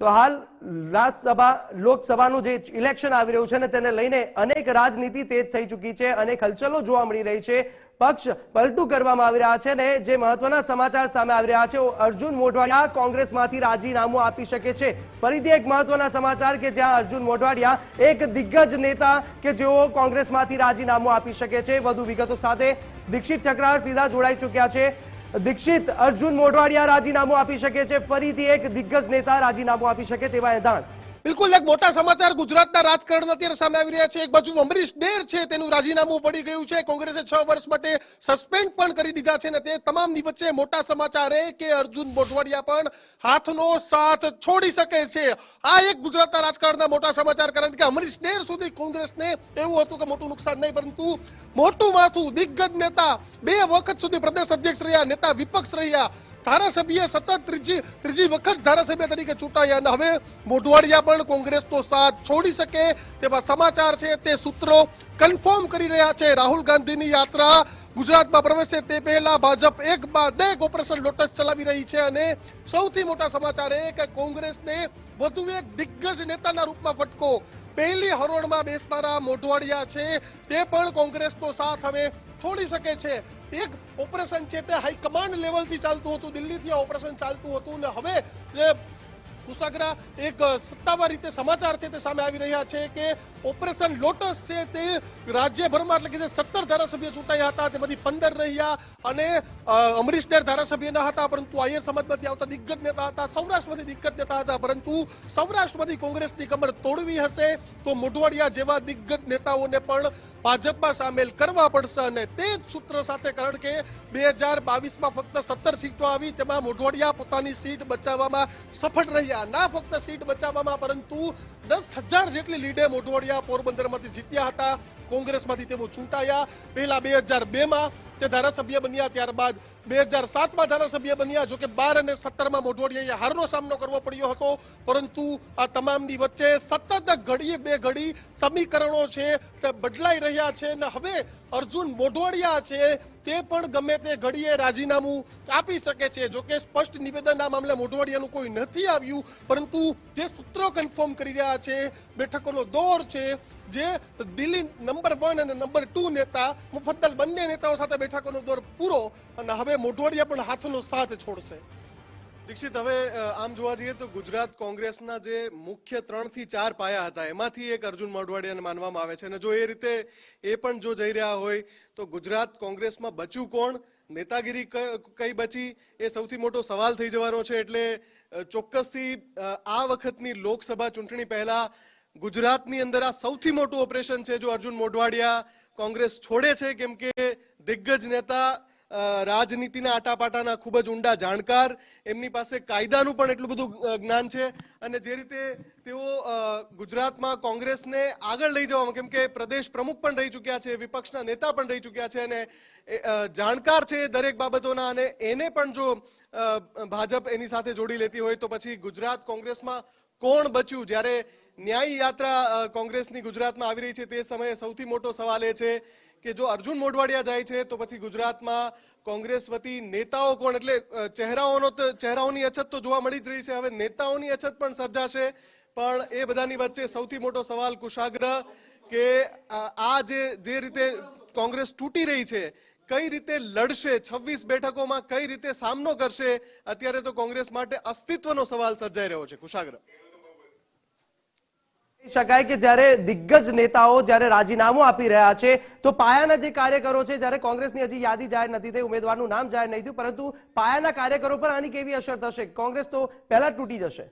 તો હાલ રાજ્યસભા લોકસભાનું જે ઇલેક્શન આવી રહ્યું છે ને તેને લઈને અનેક રાજનીતિ તેજ થઈ ચૂકી છે. અનેક હલચલો જોવા મળી રહી છે. પક્ષ પલટું કરવામાં આવી રહ્યા છે ને જે મહત્વના સમાચાર સામે આવી રહ્યા છે. અર્જુન મોઢવાડિયા કોંગ્રેસમાંથી રાજીનામું આપી શકે છે. ફરીથી એક મહત્વના સમાચાર કે જ્યાં અર્જુન મોઢવાડિયા એક દિગ્ગજ નેતા કે જેઓ કોંગ્રેસમાંથી રાજીનામું આપી શકે છે. વધુ વિગતો સાથે દીક્ષિત ઠકરાર સીધા જોડાઈ ચૂક્યા છે. દીક્ષિત અર્જુન મોઢવાડિયા રાજીનામું આપી શકે છે. ફરીથી એક દિગ્ગજ નેતા રાજીનામું આપી શકે તેવા એધાણ. બિલકુલ, એક મોટા સમાચાર ગુજરાતના રાજકારણ અત્યારે સામે આવી રહ્યા છે. એક બાજુ અમરીશ ડેર છે, તેનું રાજીનામું પડી ગયું છે. કોંગ્રેસે છ વર્ષ માટે સસ્પેન્ડ પણ કરી દીધા છે ને તે તમામની વચ્ચે મોટા સમાચાર એ કે અર્જુન મોઢવાડિયા પણ હાથનો સાથ છોડી શકે છે. આ એક ગુજરાતના રાજકારણના મોટા સમાચાર કારણ કે અમરીશ ડેર સુધી કોંગ્રેસને એવું હતું કે મોટું નુકસાન નહીં, પરંતુ મોટું માથું દિગ્ગજ નેતા બે વખત સુધી પ્રદેશ અધ્યક્ષ રહ્યા, નેતા વિપક્ષ રહ્યા. ધારાસભ્ય સતત ત્રીજી ત્રીજી વખત ધારાસભ્ય તરીકે ચૂંટાયા અને હવે મોઢવાડિયા પણ કોંગ્રેસનો સાથ છોડી શકે તેવા સમાચાર છે તે સૂત્રો કન્ફર્મ કરી રહ્યા છે. રાહુલ ગાંધીની યાત્રા ગુજરાતમાં પ્રવેશે તે પહેલા ભાજપ એક બાદ એક ઓપરેશન લોટસ ચલાવી રહી છે અને સૌથી મોટા સમાચાર એ કે કોંગ્રેસને વધુ એક દિગ્ગજ નેતાના રૂપમાં ફટકો. પહેલી હરોળમાં બેસનારા મોઢવાડિયા છે તે પણ કોંગ્રેસનો સાથ. હવે છોડી શકે છે. એક ઓપરેશન છે તે હાઈકમાન્ડ લેવલથી ચાલતું હતું. દિલ્હીથી આ ઓપરેશન ચાલતું હતું ને હવે જે એક સત્તાવાર રીતે સમાચાર છે તે સામે આવી રહ્યા છે કે ઓપરેશન લોટસ છે તે રાજ્યભરમાં એટલે કે જે સત્તર ધારાસભ્ય ચૂંટાયા હતા તેમાંથી પંદર રહ્યા અને અમરીશ ડેર ધારાસભ્ય ન હતા, પરંતુ આયર સમાજમાંથી આવતા દિગ્ગજ નેતા હતા, સૌરાષ્ટ્રમાંથી દિગ્ગજ નેતા હતા, પરંતુ સૌરાષ્ટ્રમાંથી કોંગ્રેસની કમર તોડવી હશે તો મોઢવાડિયા જેવા દિગ્ગજ નેતાઓને પણ ભાજપમાં સામેલ કરવા પડશે અને તે જ સૂત્ર સાથે કારણ કે બે હજાર બાવીસમાં ફક્ત સત્તર સીટો આવી, તેમાં મોઢવાડિયા પોતાની સીટ બચાવવામાં સફળ રહ્યા. ના ફક્ત સીટ બચાવવામાં, પરંતુ દસ હજાર જેટલી લીડે મોઢવાડિયા પોરબંદરમાંથી જીત્યા હતા. કોંગ્રેસમાંથી તેઓ ચૂંટાયા. પહેલા બે હજાર બેમાં તે ધારાસભ્ય બન્યા, ત્યારબાદ બે હજાર સાતમાં ધારાસભ્ય બન્યા જો બાર અને સત્તરમાં મોઢવાડિયાએ હારનો સામનો કરવો પડ્યો હતો. પરંતુ આ તમામની વચ્ચે સતત ઘડીએ બે ઘડી સમીકરણો છે, તે બદલાઈ રહ્યા છે. અને હવે અર્જુન મોઢવાડિયા છે તે પણ ગમે તે ઘડીએ રાજીનામું આપી શકે છે. જો કે સ્પષ્ટ નિવેદન આ મામલે મોઢવાડિયાનું કોઈ નથી આવ્યું, પરંતુ જે સૂત્રો કન્ફર્મ કરી રહ્યા છે, બેઠકોનો દોર છે, જે દિલ્હી નંબર વન અને નંબર ટુ નેતા મુફદ્દલ બંને નેતાઓ સાથે બેઠકોનો દોર પૂરો અને હવે મોઢવાડિયા પણ હાથનો સાથ છોડશે. દીક્ષિત, હવે આમ જોવા જઈએ તો ગુજરાત કોંગ્રેસના જે મુખ્ય ત્રણથી ચાર પાયા હતા, એમાંથી એક અર્જુન મોઢવાડિયાને માનવામાં આવે છે. અને જો એ રીતે એ પણ જો જઈ રહ્યા હોય, તો ગુજરાત કોંગ્રેસમાં બચ્યું કોણ? નેતાગીરી કઈ બચી? એ સૌથી મોટો સવાલ થઈ જવાનો છે. એટલે ચોક્કસથી આ વખતની લોકસભા ચૂંટણી પહેલા ગુજરાતની અંદર આ સૌથી મોટું ઓપરેશન છે, જો અર્જુન મોઢવાડિયા કોંગ્રેસ છોડે છે, કેમ કે દિગ્ગજ નેતા રાજનીતિના આટાપાટાના ખૂબ જ ઊંડા જાણકાર. એમની પાસે કાયદાનું પણ એટલું બધું જ્ઞાન છે. અને જે રીતે તેઓ ગુજરાતમાં કોંગ્રેસને આગળ લઈ જવામાં, કેમ કે પ્રદેશ પ્રમુખ પણ રહી ચૂક્યા છે, વિપક્ષના નેતા પણ રહી ચૂક્યા છે અને જાણકાર છે દરેક બાબતોના અને એને પણ જો ભાજપ એની સાથે જોડી લેતી હોય તો પછી ગુજરાત કોંગ્રેસમાં કોણ બચ્યું? જ્યારે ન્યાય યાત્રા કોંગ્રેસની ગુજરાતમાં આવી રહી છે તે સમયે સૌથી મોટો સવાલ એ છે કે જો અર્જુન મોઢવાડિયા જાય છે તો પછી ગુજરાતમાં કોંગ્રેસ વતી નેતાઓ કોણ? એટલે ચહેરાઓનો તો, ચહેરાઓની અછત તો જોવા મળી જ રહી છે. હવે નેતાઓની અછત પણ સર્જાશે. પણ એ બધાની વચ્ચે સૌથી મોટો સવાલ કુશાગ્ર કે આ જે જે રીતે કોંગ્રેસ તૂટી રહી છે કઈ રીતે લડશે છવ્વીસ બેઠકોમાં કઈ રીતે સામનો કરશે અત્યારે તો કોંગ્રેસ માટે અસ્તિત્વનો સવાલ સર્જાઈ રહ્યો છે. કુશાગ્ર. શકાય કે જ્યારે દિગ્ગજ નેતાઓ જ્યારે રાજીનામું આપી રહ્યા છે તો પાયાના જે કાર્યકરો છે જ્યારે કોંગ્રેસની હજી યાદી જાહેર નથી થઈ ઉમેદવારનું નામ જાહેર નહીં થયું પરંતુ પાયાના કાર્યકરો પર આની કેવી અસર થશે? કોંગ્રેસ તો પહેલા તૂટી જશે.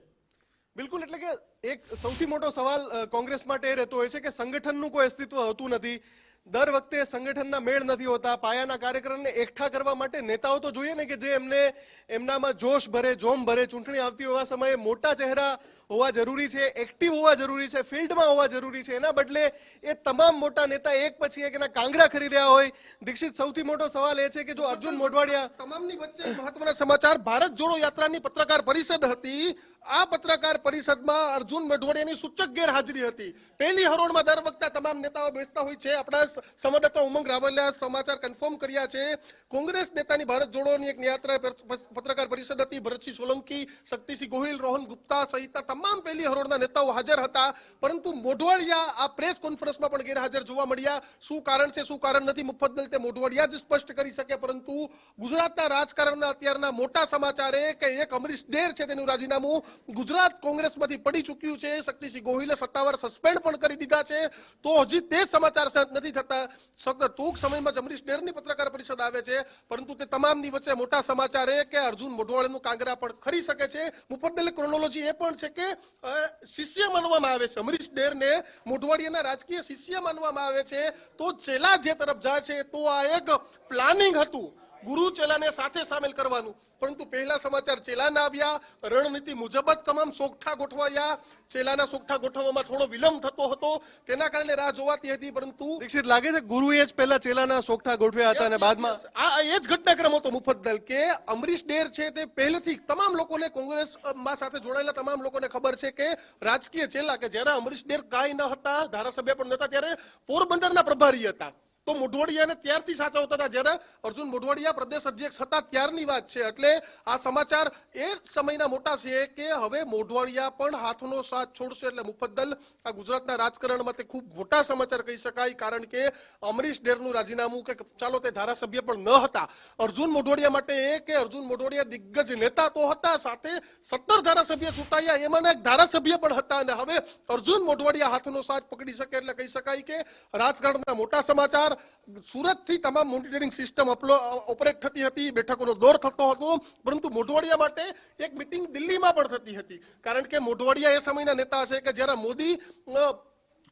બિલકુલ એટલે કે એક સૌથી મોટો સવાલ કોંગ્રેસ માટે એ રહેતો હોય છે કે સંગઠનનું કોઈ અસ્તિત્વ હોતું નથી. દર વખતે સંગઠનના મેળ નથી હોતા, પાયાના કાર્યક્રમને એકઠા કરવા માટે નેતાઓ તો જોઈએ ને કે જે એમને, એમનામાં જોશ ભરે, જોમ ભરે ચૂંટણી આવતી હોવા સમયે મોટા ચહેરા હોવા જરૂરી છે એક્ટિવ હોવા જરૂરી છે ફિલ્ડમાં હોવા જરૂરી છે. એના બદલે એ તમામ મોટા નેતા એક પછી એક એના કાંગરા કરી રહ્યા હોય. દીક્ષિત સૌથી મોટો સવાલ એ છે કે જો અર્જુન મોઢવાડિયા તમામની વચ્ચે મહત્વના સમાચાર ભારત જોડો યાત્રાની પત્રકાર પરિષદ હતી. આ પત્રકાર પરિષદમાં અર્જુન મોઢવાડિયાની સૂચક ગેરહાજરી હતી. પહેલી હરોળમાં દર વખતે તમામ નેતાઓ બેસતા હોય છે. આપણા સંવાદદાતા ઉમંગ રાવલિયા સમાચાર કન્ફર્મ કર્યા છે. કોંગ્રેસ નેતાની ભારત જોડોની એક યાત્રા પત્રકાર પરિષદ હતી. ભરતસિંહ સોલંકી શક્તિસિંહ ગોહિલ રોહન ગુપ્તા સહિતના તમામ પહેલી હરોળના નેતાઓ હાજર હતા, પરંતુ મોઢવાડિયા આ પ્રેસ કોન્ફરન્સમાં પણ ગેરહાજર જોવા મળ્યા. શું કારણ છે, શું કારણ નથી મુફદ્દલ તે મોઢવાડિયા જ સ્પષ્ટ કરી શકે પરંતુ ગુજરાતના રાજકારણના અત્યારના મોટા સમાચાર કે એક અમરીશ ડેર છે તેનું રાજીનામું ગુજરાત કોંગ્રેસમાંથી પડી ચૂક્યું છે. શક્તિસિંહ ગોહિલે સત્તાવાર સસ્પેન્ડ પણ કરી દીધા છે. તો હજી તે સમાચાર સાથ નથી થતા. સતત ટૂંક સમયમાં જ અમરીશ ડેરની પત્રકાર પરિષદ આવે છે, પરંતુ તે તમામની વચ્ચે મોટા સમાચાર કે અર્જુન મોઢવાળાનું કાંગરા પણ ખરી શકે છે. મુફદ્દલ ક્રોનોલોજી એ પણ છે કે શિષ્ય માનવામાં આવે છે. અમરીશ ડેરને મોઢવાડિયાના રાજકીય શિષ્ય માનવામાં આવે છે. તો ચેલા જે તરફ જાય છે, તો આ એક પ્લાનિંગ હતું. ગુરુ ચેલાને સાથે સામેલ કરવાનું. પરંતુ પહેલા સમાચાર ચેલાના આવ્યા. રણનીતિ મુજબ જ તમામ સોગઠા ગોઠવાયા. ચેલાના સોગઠા ગોઠવવામાં થોડો વિલંબ થતો હતો. તેના કારણે રાહ જોવાતી હતી પરંતુ દીક્ષિત લાગે છે ગુરુએ જ પહેલા ચેલાના સોગઠા ગોઠવ્યા હતા અને બાદમાં. આ એ જ ઘટનાક્રમ હતો મુફદ્દલ કે અમરીશ ડેર છે તે પહેલેથી તમામ લોકોને કોંગ્રેસમાં સાથે જોડાયેલા તમામ લોકોને ખબર છે કે રાજકીય ચેલા કે જ્યારે અમરીશ ડેર કાંઈ ન હતા ધારાસભ્ય પણ નહોતા ત્યારે પોરબંદરના પ્રભારી હતા. તો મોઢવાડિયાને ત્યારથી સાચવતા હતા. જ્યારે અર્જુન મોઢવાડિયા પ્રદેશ અધ્યક્ષ હતા ત્યારની વાત છે. એટલે આ સમાચાર એ સમયના મોટા છે કે હવે મોઢવાડિયા પણ હાથનો સાથ છોડશે એટલે મુફદ્દલ આ ગુજરાતના રાજકારણમાં તે ખૂબ મોટા સમાચાર કહી શકાય. કારણ કે અમરીશ ડેરનું રાજીનામું કે ચાલો તે ધારાસભ્ય પણ ન હતા. અર્જુન મોઢવાડિયા માટે એ કે અર્જુન મોઢવડિયા દિગ્ગજ નેતા તો હતા, સાથે સત્તર ધારાસભ્ય ચૂંટાયા. એમાંના એક ધારાસભ્ય પણ હતા અને હવે અર્જુન મોઢવાડિયા હાથનો સાથ પકડી શકે એટલે કહી શકાય કે રાજકારણના મોટા સમાચાર સુરતથી તમામ મોનિટરિંગ સિસ્ટમ ઓપરેટ થતી હતી, બેઠકોનો દોર થતો હતો, પરંતુ મોઢવાડિયા માટે એક મિટિંગ દિલ્હીમાં પણ થતી હતી. કારણ કે મોઢવાડિયા એ સમયના નેતા છે કે જ્યારે મોદી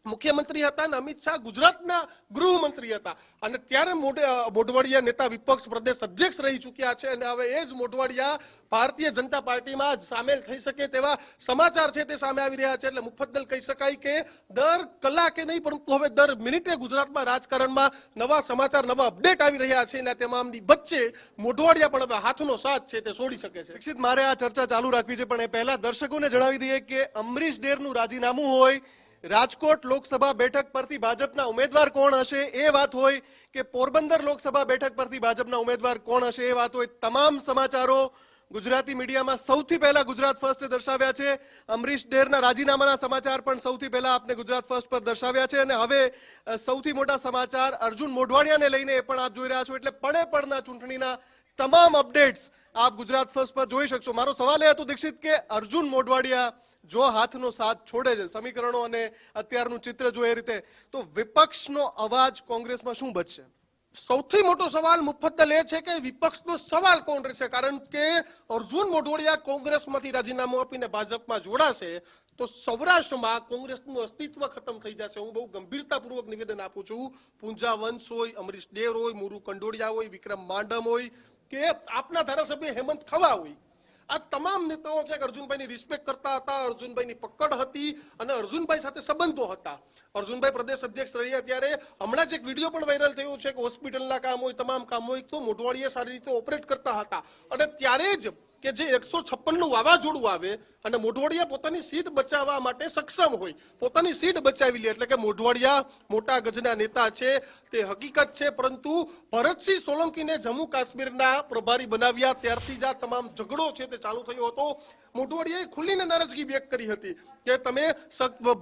મુખ્યમંત્રી હતા અને અમિત શાહ ગુજરાતના ગૃહમંત્રી હતા. અને ત્યારે મોઢ- મોઢવાડિયા નેતા વિપક્ષ પ્રદેશ અધ્યક્ષ રહી ચૂક્યા છે અને હવે એ જ મોઢવાડિયા ભારતીય જનતા પાર્ટીમાં સામેલ થઈ શકે તેવા સમાચાર છે તે સામે આવી રહ્યા છે. એટલે મુફદ્દલ કહી શકાય કે દર કલાકે નહીં, પરંતુ હવે દર મિનિટે ગુજરાતમાં રાજકારણમાં નવા સમાચાર, નવા અપડેટ આવી રહ્યા છે. અને તમામની વચ્ચે મોઢવાડિયા પણ હવે હાથનો સાથ છે તે છોડી શકે છે. દીક્ષિત, મારે આ ચર્ચા ચાલુ રાખવી છે, પણ એ પહેલા દર્શકોને જણાવી દઈએ કે અમરીશ ડેરનું રાજીનામું હોય રાજકોટ લોકસભા બેઠક પરથી ભાજપના ઉમેદવાર કોણ હશે એ વાત હોય કે પોરબંદર લોકસભા બેઠક પરથી ભાજપના ઉમેદવાર કોણ હશે એ વાત હોય, તમામ સમાચારો ગુજરાતી મીડિયામાં સૌથી પહેલા ગુજરાત ફર્સ્ટે દર્શાવ્યા છે. અમરીશ ડેરના રાજીનામાના સમાચાર પણ સૌથી પહેલા આપને ગુજરાત ફર્સ્ટ પર દર્શાવ્યા છે અને હવે સૌથી મોટા સમાચાર અર્જુન મોઢવાડિયાને લઈને એ પણ આપ જોઈ રહ્યા છો એટલે પડે પડના ચૂંટણીના તમામ અપડેટ્સ આપ ગુજરાત ફર્સ્ટ પર જોઈ શકશો. મારો સવાલ એ હતો દીક્ષિત કે અર્જુન મોઢવાડિયા જો હાથનો સાથ છોડે છે, સમીકરણો અને અત્યારનું ચિત્ર જો એ રીતે, તો વિપક્ષનો અવાજ કોંગ્રેસમાં શું બચશે? સૌથી મોટો સવાલ મુફદ્દલ એ છે કે વિપક્ષનો સવાલ કોણ રહેશે? કારણ કે અર્જુન મોઢવાડિયા કોંગ્રેસમાંથી રાજીનામું આપીને ભાજપમાં જોડાશે, તો સૌરાષ્ટ્રમાં કોંગ્રેસનું અસ્તિત્વ ખતમ થઈ જશે. હું બહુ ગંભીરતાપૂર્વક નિવેદન આપું છું. પૂંજા વંશ હોય, અમરીશ ડેર હોય, મુરુ કંડોડિયા હોય, વિક્રમ માંડમ હોય, કે આપના ધારાસભ્ય હેમંત ખવા હોય આ તમામ નેતાઓ ક્યાંક અર્જુનભાઈની રિસ્પેક્ટ કરતા હતા, અર્જુનભાઈની પકડ હતી અને અર્જુનભાઈ સાથે સંબંધો હતા. અર્જુનભાઈ પ્રદેશ અધ્યક્ષ રહ્યા ત્યારે હમણાં જ એક વીડિયો પણ વાયરલ થયો છે કે હોસ્પિટલના કામ હોય, તમામ કામ હોય, તો મોઢવાડીએ સારી રીતે ઓપરેટ કરતા હતા. અને ત્યારે જ કે જે એકસો છપ્પનનું વાવાઝોડું આવે અને મોઢવાડિયા પોતાની સીટ બચાવવા માટે સક્ષમ હોય, પોતાની સીટ બચાવી લે એટલે કે મોઢવાડિયા મોટા ગજના નેતા છે, તે હકીકત છે, પરંતુ ભરતસિંહ સોલંકીને જમ્મુ કાશ્મીરના પ્રભારી બનાવ્યા, ત્યારથી જ આ તમામ ઝઘડો છે તે ચાલુ થયો હતો. મોઢવાડિયાએ ખુલ્લીને નારાજગી વ્યક્ત કરી હતી કે તમે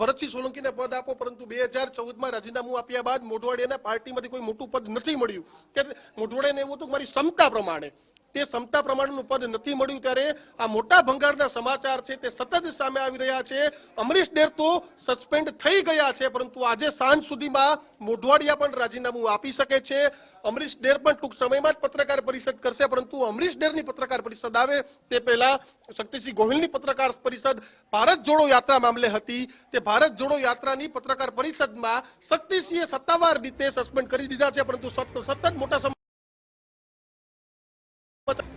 ભરતસિંહ સોલંકીને પદ આપો, પરંતુ બે હજાર ચૌદમાં રાજીનામું આપ્યા બાદ મોઢવાડિયાના પાર્ટીમાંથી કોઈ મોટું પદ નથી મળ્યું. કે મોઢવાડિયાને એવું હતું મારી ક્ષમતા પ્રમાણે. તે ક્ષમતા પ્રમાણેનું પદ નથી મળ્યું ત્યારે આ મોટા ભંગારના સમાચાર છે તે સતત સામે આવી રહ્યા છે. અમરીશ ડેર તો સસ્પેન્ડ થઈ ગયા છે, પરંતુ આજે સાંજ સુધીમાં મોઢવાડિયા પણ રાજીનામું આપી શકે છે. અમરીશ ડેર પણ ટૂંક સમયમાં જ પત્રકાર પરિષદ કરશે, પરંતુ અમરીશ ડેરની પત્રકાર પરિષદ આવે તે પહેલા શક્તિસિંહ ગોહિલની પત્રકાર પરિષદ ભારત જોડો યાત્રા મામલે હતી. તે ભારત જોડો યાત્રાની પત્રકાર પરિષદમાં શક્તિસિંહે સત્તાવાર રીતે સસ્પેન્ડ કરી દીધા છે, પરંતુ સતત મોટા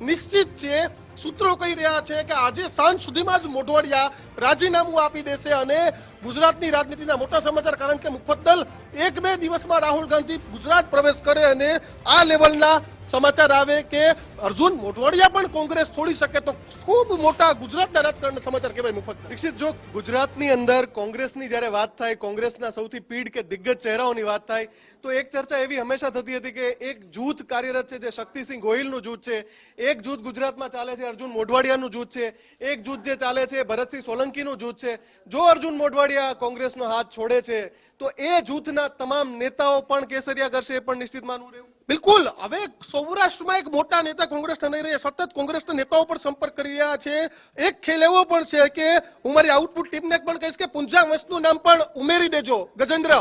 નિશ્ચિત છે, સૂત્રો કહી રહ્યા છે કે આજે સાંજ સુધીમાં જ મોઢવાડિયા રાજીનામું આપી દેશે અને ગુજરાતની રાજનીતિના મોટા સમાચાર, કારણ કે મુફદ્દલ એક બે દિવસમાં રાહુલ ગાંધી ગુજરાત પ્રવેશ કરે અને આ લેવલના સમાચાર આવે કે અર્જુન મોઢવાડિયા પણ કોંગ્રેસ છોડી શકે તો ખૂબ મોટા ગુજરાતના રાજકારણના સમાચાર કહેવાય મુફત. દીક્ષિત, જો ગુજરાતની અંદર કોંગ્રેસની જ્યારે વાત થાય, કોંગ્રેસના સૌથી પીઢ કે દિગ્ગજ ચહેરાઓની વાત થાય, તો એક ચર્ચા એવી હંમેશા થતી હતી કે એક જૂથ કાર્યરત છે જે શક્તિસિંહ ગોહિલનું જૂથ છે, એક જૂથ ગુજરાતમાં ચાલે છે અર્જુન મોઢવાડિયાનું જૂથ છે, એક જૂથ જે ચાલે છે ભરતસિંહ સોલંકીનું જૂથ છે. જો અર્જુન મોઢવાડિયા કોંગ્રેસનો હાથ છોડે છે, તો એ જૂથના તમામ નેતાઓ પણ કેસરિયા કરશે એ પણ નિશ્ચિત માનવું રહ્યું બિલકુલ. હવે સૌરાષ્ટ્રમાં એક મોટા નેતા કોંગ્રેસના નહીં રહ્યા સતત કોંગ્રેસના નેતાઓ પર સંપર્ક કરી રહ્યા છે. એક ખેલ એવો પણ છે કે હું મારી આઉટપુટ ટીમને પણ કહીશ કે પુંજા વંશનું નામ પણ ઉમેરી દેજો, ગજેન્દ્ર.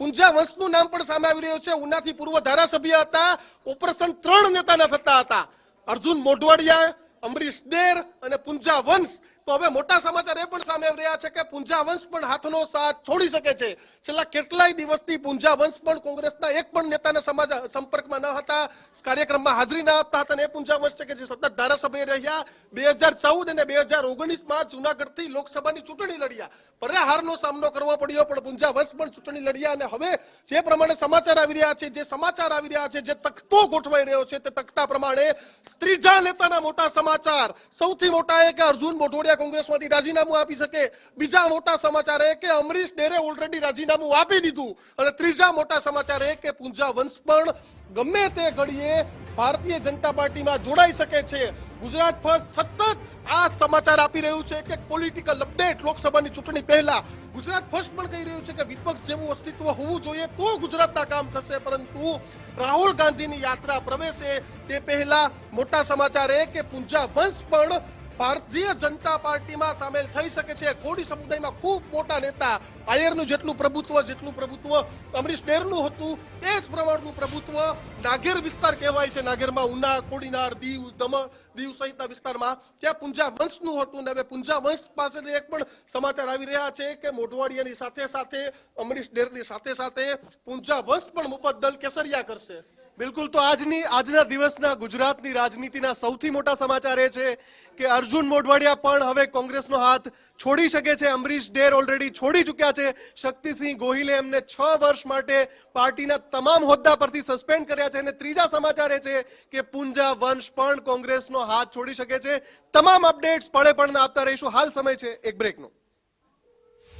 પુંજા વંશનું નામ પણ સામે આવી રહ્યું છે. ઉનાથી પૂર્વ ધારાસભ્ય હતા. ઓપરેશન ત્રણ નેતાના થતા હતા. અર્જુન મોઢવાડિયા, અમરીશ ડેર અને પુંજા વંશ. તો હવે મોટા સમાચાર એ પણ સામે આવી રહ્યા છે કે પુંજા વંશ પણ હાથનો સાથ છોડી શકે છે. છેલ્લા કેટલાય દિવસથી પુંજા વંશ પણ કોંગ્રેસના એક પણ નેતાના સમાજ સંપર્કમાં ન હતા. કાર્યક્રમમાં હાજરી ન આપતા હતા અને એ પુંજા વંશ છે કે જે સતત ધારાસભ્ય રહ્યા. બે હજાર ચૌદ અને બે હજાર ઓગણીસમાં જુનાગઢથી લોકસભાની ચૂંટણી લડ્યા. પર્યાહારનો સામનો કરવો પડ્યો, પણ પૂંજા વંશ પણ ચૂંટણી લડ્યા અને હવે જે પ્રમાણે સમાચાર આવી રહ્યા છે, જે સમાચાર આવી રહ્યા છે, જે તખતો ગોઠવાઈ રહ્યો છે, તે તખતા પ્રમાણે ત્રીજા નેતાના મોટા સમાચાર. સૌથી મોટા એ કે અર્જુન મોઢવાડિયા કોંગ્રેસમાંથી રાજીનામું આપી શકે. બીજા મોટા સમાચાર એ કે અમરીશ ડેરે ઓલરેડી રાજીનામું આપી દીધું. અને ત્રીજા મોટા સમાચાર એ કે પૂંજા વંશ પણ ગમે તે ઘડીએ ભારતીય જનતા પાર્ટીમાં જોડાઈ શકે છે. ગુજરાત ફર્સ્ટ સતત આ સમાચાર આપી રહ્યું છે કે પોલિટિકલ અપડેટ લોકસભાની ચૂંટણી પહેલા. ગુજરાત ફર્સ્ટ પણ કહી રહ્યું છે કે વિપક્ષ જેવું અસ્તિત્વ હોવું જોઈએ તો ગુજરાતના કામ થશે. પરંતુ રાહુલ ગાંધીની યાત્રા પ્રવેશે તે પહેલા મોટા સમાચાર એ કે પૂંજા વંશ પણ ભારતીય જનતા પાર્ટીમાં સામેલ થઈ શકે છે. કોડી સમુદાયમાં ખૂબ મોટા નેતા, આયરનું જેટલું પ્રભુત્વ જેટલું પ્રભુત્વ અમરીશ ડેરનું હતું, એ જ પ્રમાણનું પ્રભુત્વ નાગેર વિસ્તાર કહેવાય છે. નાગેરમાં ઉના, કોડીનાર, દીવ દમણ દીવ સહિતના વિસ્તારમાં ત્યાં પુંજા વંશનું હતું ને હવે પુંજા વંશ પાસેથી એક પણ સમાચાર આવી રહ્યા છે કે મોઢવાડિયાની સાથે સાથે અમરીશ ડેરની સાથે સાથે પુંજા વંશ પણ મુપદ્દલ કેસરિયા કરશે. બિલકુલ, તો આજની, આજના દિવસના ગુજરાતની રાજનીતિના સૌથી મોટા સમાચાર એ છે કે અર્જુન મોઢવાડિયા પણ હવે કોંગ્રેસનો હાથ છોડી શકે છે. અમરીશ ડેર ઓલરેડી છોડી ચૂક્યા છે. શક્તિસિંહ ગોહિલે એમને છ વર્ષ માટે પાર્ટીના તમામ હોદ્દા પરથી સસ્પેન્ડ કર્યા છે. અને ત્રીજા સમાચાર એ છે કે પુંજા વંશ પણ કોંગ્રેસનો હાથ છોડી શકે છે. તમામ અપડેટ્સ પળે પણ આપતા રહીશું. હાલ સમય છે એક બ્રેકનો.